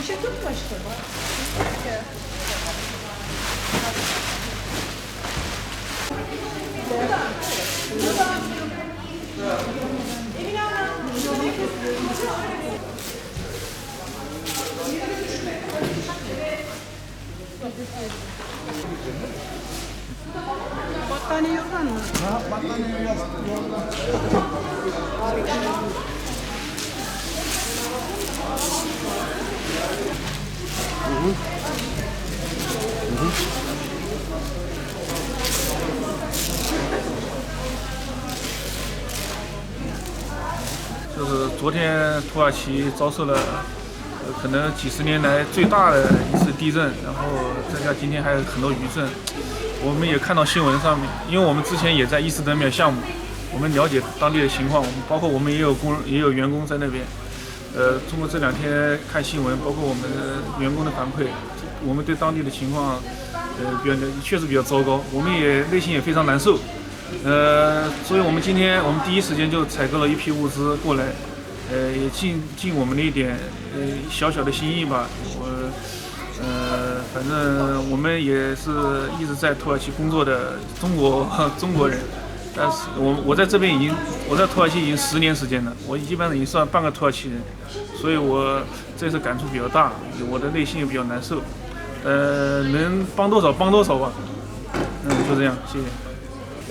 Poşet yok mu başka? Battaniye yok mu? 就是昨天土耳其遭受了呃可能几十年来最大的一次地震，然后再加今天还有很多余震。我们也看到新闻上面，因为我们之前也在伊斯德米项目，我们了解当地的情况，我们包括我们也有工也有员工在那边。呃，通过这两天看新闻，包括我们的员工的反馈，我们对当地的情况，呃，比较确实比较糟糕，我们也内心也非常难受。呃，所以我们今天我们第一时间就采购了一批物资过来，呃，也尽尽我们的一点呃小小的心意吧。我呃，反正我们也是一直在土耳其工作的中国 中国人，但是我我在这边已经我在土耳其已经十年时间了，我基本上已经算半个土耳其人，所以我这次感触比较大，我的内心也比较难受。呃，能帮多少帮多少吧。嗯，就这样，谢谢。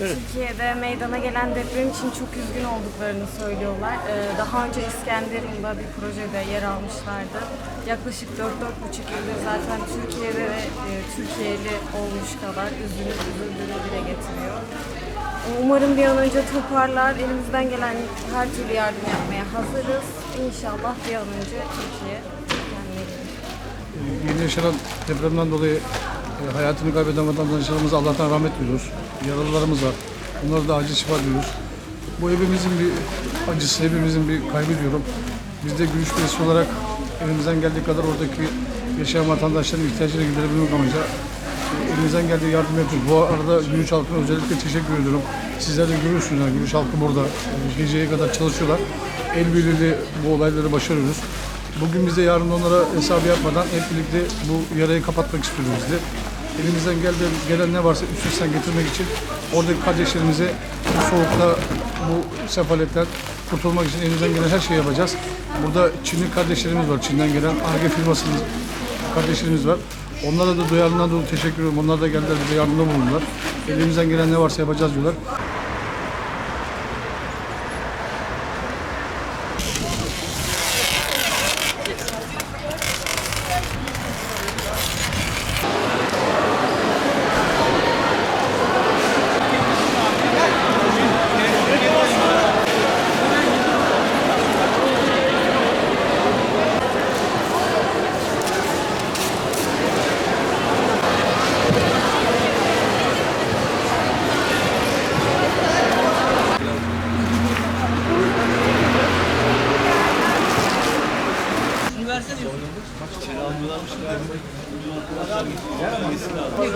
Türkiye'de meydana gelen deprem için çok üzgün olduklarını söylüyorlar. Ee, Daha önce İskenderun'da bir projede yer almışlardı. Yaklaşık 4-4,5 yıldır zaten Türkiye'de e, Türkiye'li olmuş kadar üzülüp üzüldüğünü. Umarım bir an önce toparlar. Elimizden gelen her türlü yardım yapmaya hazırız. İnşallah bir an önce Türkiye kendine. Yeni yaşanan depremden dolayı e, hayatını kaybeden vatandaşlarımıza Allah'tan rahmet diliyoruz. Yaralılarımız var. Onlara da acil şifa diliyoruz. Bu hepimizin bir acısı, hepimizin bir kaybı diyorum. Biz de Gümüş Belediyesi olarak elimizden geldiği kadar oradaki yaşayan vatandaşların ihtiyaçlarını giderebilmek amacıyla elimizden geldiği yardım yapıyoruz. Bu arada Gümüş halkına özellikle teşekkür ediyorum. Sizler de görüyorsunuz yani Gümüş halkı burada. E, Geceye kadar çalışıyorlar. El birliğiyle bu olayları başarıyoruz. Bugün bize yarın onlara hesabı yapmadan hep birlikte bu yarayı kapatmak istiyoruz biz de. Elimizden geldi, gelen ne varsa üst üstten getirmek için oradaki kardeşlerimize bu soğukta, bu sefaletten kurtulmak için elimizden gelen her şeyi yapacağız. Burada Çinli kardeşlerimiz var. Çin'den gelen ARGE firmasının kardeşlerimiz var. Onlara da duyarlılığından dolayı teşekkür ediyorum. Onlar da geldiler bize yardımda bulundular. Elimizden gelen ne varsa yapacağız diyorlar.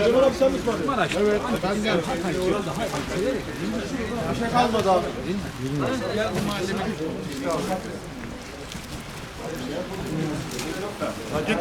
Cemal abi sen mi ısmarlıyorsun? Maraş. Evet. Ben de Aşağı kalmadı abi. Ya bu malzeme Git.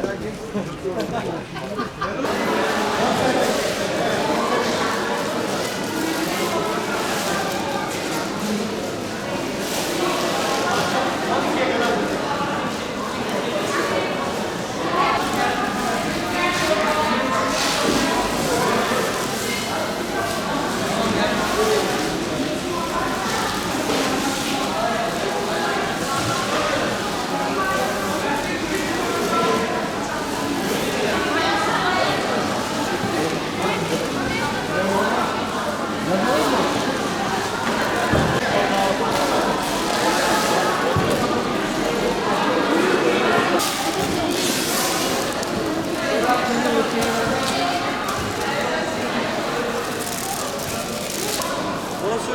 Orası